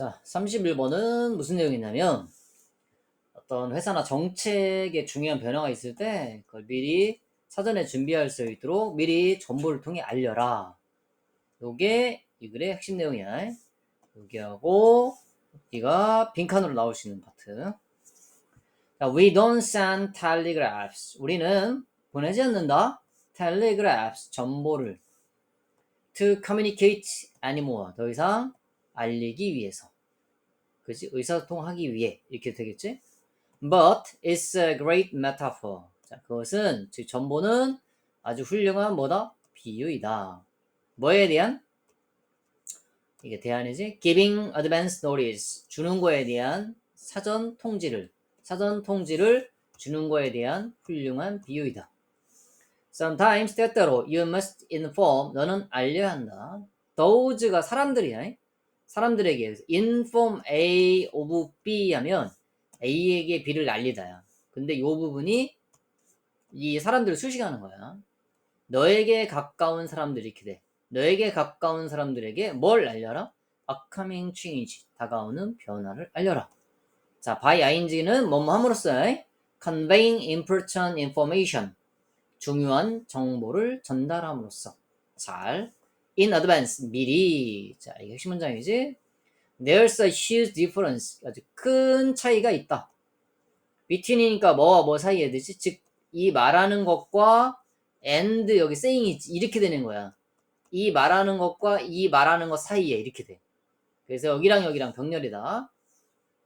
자, 31번은 무슨 내용이냐면 어떤 회사나 정책에 중요한 변화가 있을 때 그걸 미리 사전에 준비할 수 있도록 미리 정보를 통해 알려라. 요게 이 글의 핵심 내용이야. 여기하고 여기가 빈칸으로 나올 수 있는 파트. 자, we don't send telegraphs. 우리는 보내지 않는다. telegraphs 정보를 to communicate anymore. 더 이상 알리기 위해서. 그지? 의사소통하기 위해. 이렇게 되겠지? But it's a great metaphor. 자, 그것은, 즉, 전보는 아주 훌륭한 뭐다? 비유이다. 뭐에 대한? 이게 대안이지? Giving advance notice. 주는 거에 대한 사전 통지를, 사전 통지를 주는 거에 대한 훌륭한 비유이다. Sometimes 때때로 you must inform. 너는 알려야 한다. Those가 사람들이야. 사람들에게 inform A of B 하면 A에게 B를 알리다야. 근데 이 부분이 이 사람들을 수식하는 거야. 너에게 가까운 사람들 이렇게 돼. 너에게 가까운 사람들에게 뭘 알려라? upcoming change. 다가오는 변화를 알려라. 자, by ing는 뭐뭐 함으로써 conveying important information. 중요한 정보를 전달함으로써 잘 in advance 미리. 자 이게 핵심 문장이지. There's a huge difference. 아주 큰 차이가 있다. between이니까 뭐와 뭐 사이에 되지? 즉 이 말하는 것과 and 여기 saying이 이렇게 되는 거야. 이 말하는 것과 이 말하는 것 사이에 이렇게 돼. 그래서 여기랑 여기랑 병렬이다.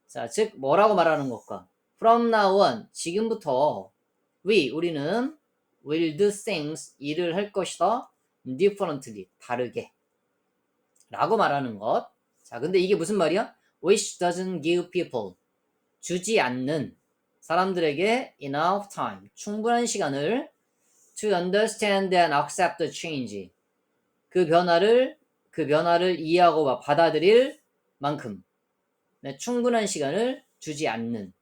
자 즉 뭐라고 말하는 것과. From now on 지금부터 we 우리는 will do things 일을 할 것이다 differently 다르게 라고 말하는 것. 자, 근데 이게 무슨 말이야? which doesn't give people 주지 않는 사람들에게 enough time 충분한 시간을 to understand and accept the change 그 변화를 그 변화를 이해하고 받아들일 만큼 네, 충분한 시간을 주지 않는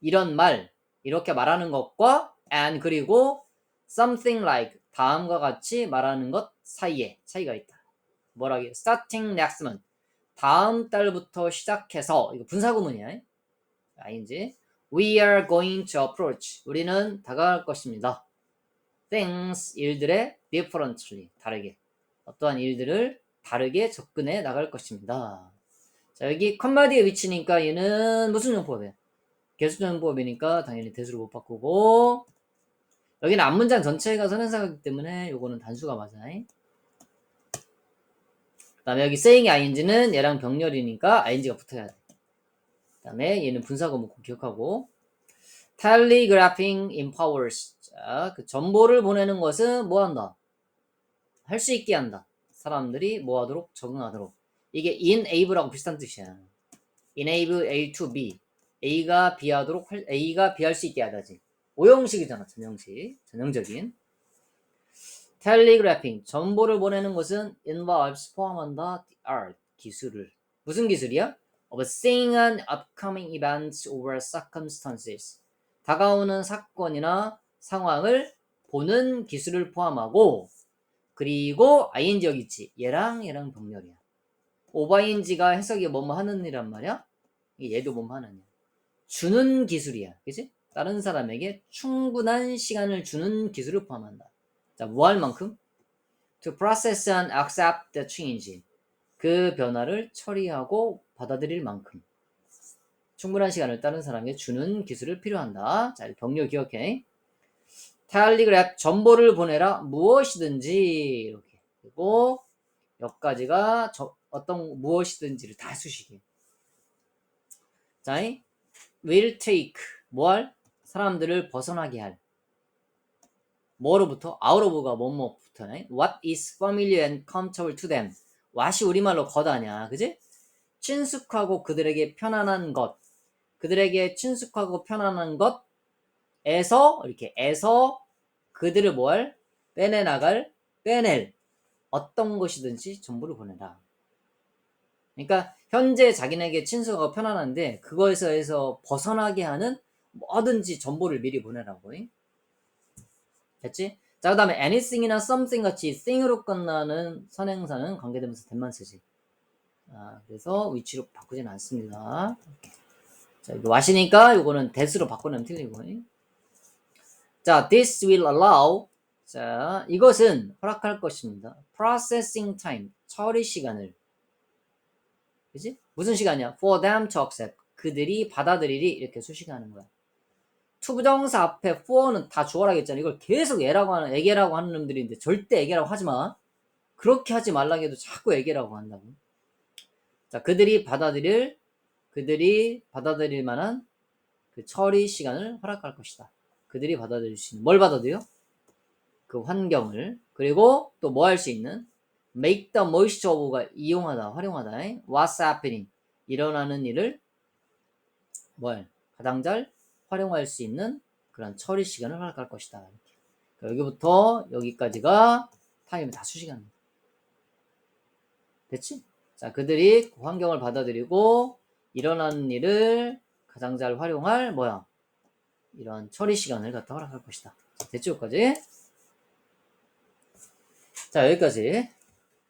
이런 말 이렇게 말하는 것과 and 그리고 something like 다음과 같이 말하는 것 사이에 차이가 있다. 뭐라게? starting next month. 다음 달부터 시작해서 이거 분사구문이야. 아닌지. We are going to approach. 우리는 다가갈 것입니다. things 일들에 differently 다르게 어떠한 일들을 다르게 접근해 나갈 것입니다. 자 여기 컴마디의 위치니까 얘는 무슨 용법이야? 개수정법이니까 당연히 대수를 못 바꾸고 여기는 앞문장 전체가 선행사이기 때문에 요거는 단수가 맞아. 그 다음에 여기 saying ing는 얘랑 병렬이니까 ing가 붙어야 돼. 그 다음에 얘는 분사구문 꼭 기억하고 telegraphing empowers 자, 그 정보를 보내는 것은 뭐 한다? 할 수 있게 한다. 사람들이 뭐 하도록 적응하도록. 이게 enable하고 비슷한 뜻이야. enable A to B. A가 B 하도록 할, A가 B 할 수 있게 하다지. 오형식이잖아, 전형식. 전형적인. 텔리그래핑, 정보를 보내는 것은 involves, 포함한다, the art, 기술을. 무슨 기술이야? of seeing an upcoming events or circumstances. 다가오는 사건이나 상황을 보는 기술을 포함하고, 그리고 ing 여기 있지. 얘랑 얘랑 병렬이야. 오바인지가 해석이 뭐뭐 하는 일이란 말이야? 얘도 뭐뭐 일. 주는 기술이야. 그치? 다른 사람에게 충분한 시간을 주는 기술을 포함한다. 자, 뭐 할 만큼? To process and accept the change. 그 변화를 처리하고 받아들일 만큼. 충분한 시간을 다른 사람에게 주는 기술을 필요한다. 자, 병력 기억해. 텔리그래프 정보를 보내라 무엇이든지 이렇게 그리고 여기까지가 저, 어떤 무엇이든지를 다 수식이에요. 자, will take 뭐할 사람들을 벗어나게 할. 뭐로부터? 아우로브가 뭐뭐부터네? What is familiar and comfortable to them? what이 우리말로 거다냐 그지? 친숙하고 그들에게 편안한 것. 그들에게 친숙하고 편안한 것에서 이렇게 에서 그들을 뭘 빼내 나갈 빼낼. 어떤 것이든지 정보를 보내라 그러니까 현재 자기네에게 친숙하고 편안한데 그거에서 벗어나게 하는 뭐든지 정보를 미리 보내라고. 됐지? 자, 그 다음에 anything이나 something 같이 thing으로 끝나는 선행사는 관계대명사 된만 쓰지. 아, 그래서 위치로 바꾸진 않습니다. 자, 이거 와시니까 이거는 that으로 바꾸면 틀리고. 자, this will allow. 자, 이것은 허락할 것입니다. processing time. 처리 시간을. 그지? 무슨 시간이야? for them to accept. 그들이 받아들이리 이렇게 수식하는 거야. 투부정사 앞에 for는 다 주어라겠잖아. 이걸 계속 애라고 하는, 애게라고 하는 놈들인데 절대 애게라고 하지 마. 그렇게 하지 말라 해도 자꾸 애게라고 한다고. 자, 그들이 받아들일, 그들이 받아들일 만한 그 처리 시간을 허락할 것이다. 그들이 받아들일 수 있는, 뭘 받아들여? 그 환경을. 그리고 또 뭐 할 수 있는? make the most of가 이용하다, 활용하다. what's happening. 일어나는 일을 뭘? 가장 잘 활용할 수 있는 그런 처리 시간을 허락할 것이다. 그러니까 여기부터 여기까지가 타임이 다 수시간입니다. 됐지? 자, 그들이 그 환경을 받아들이고 일어나는 일을 가장 잘 활용할 뭐야? 이런 처리 시간을 갖다 허락할 것이다. 자, 됐죠? 여기까지? 자, 여기까지.